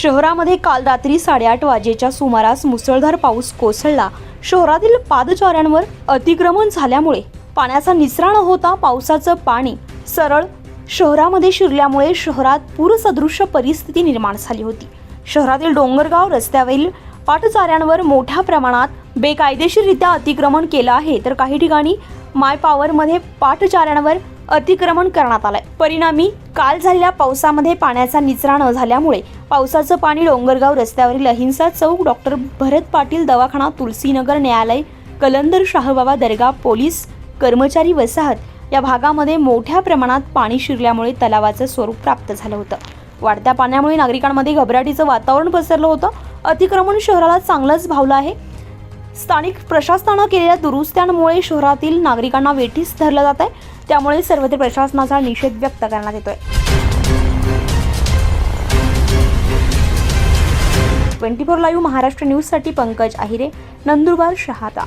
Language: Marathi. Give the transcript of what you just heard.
शहरामध्ये काल रात्री साडेआठ वाजेच्या सुमारास मुसळधार पाऊस कोसळला. शहरातील पादचाऱ्यांवर अतिक्रमण झाल्यामुळे पाण्याचा निसरा न होता पावसाचं पाणी सरळ शहरामध्ये शिरल्यामुळे शहरात पूरसदृश्य परिस्थिती निर्माण झाली होती. शहरातील डोंगरगाव रस्त्यावरील पाटचाऱ्यांवर मोठ्या प्रमाणात बेकायदेशीररित्या अतिक्रमण केलं आहे तर काही ठिकाणी माय पॉवरमध्ये पाठचाऱ्यांवर अतिक्रमण करण्यात आलंय. परिणामी काल झालेल्या पावसामध्ये पाण्याचा निचरा न झाल्यामुळे पावसाचं पाणी डोंगरगाव रस्त्यावरील अहिंसा चौक डॉक्टर भरत पाटील दवाखाना तुलसीनगर न्यायालय कलंदर शाहबाबा दर्गा पोलीस कर्मचारी वसाहत या भागामध्ये मोठ्या प्रमाणात पाणी शिरल्यामुळे तलावाचं स्वरूप प्राप्त झालं होतं. वाढत्या पाण्यामुळे नागरिकांमध्ये घबराटीचं वातावरण पसरलं होतं. अतिक्रमण शहराला चांगलंच भावलं आहे. स्थानिक प्रशासनानं केलेल्या दुरुस्त्यांमुळे शहरातील नागरिकांना वेठीस धरलं जात आहे त्यामुळे सर्वत्र प्रशासनाचा निषेध व्यक्त करण्यात येतोय. ट्वेंटी फोर लाईव्ह महाराष्ट्र न्यूजसाठी पंकज आहिरे नंदुरबार शहादा.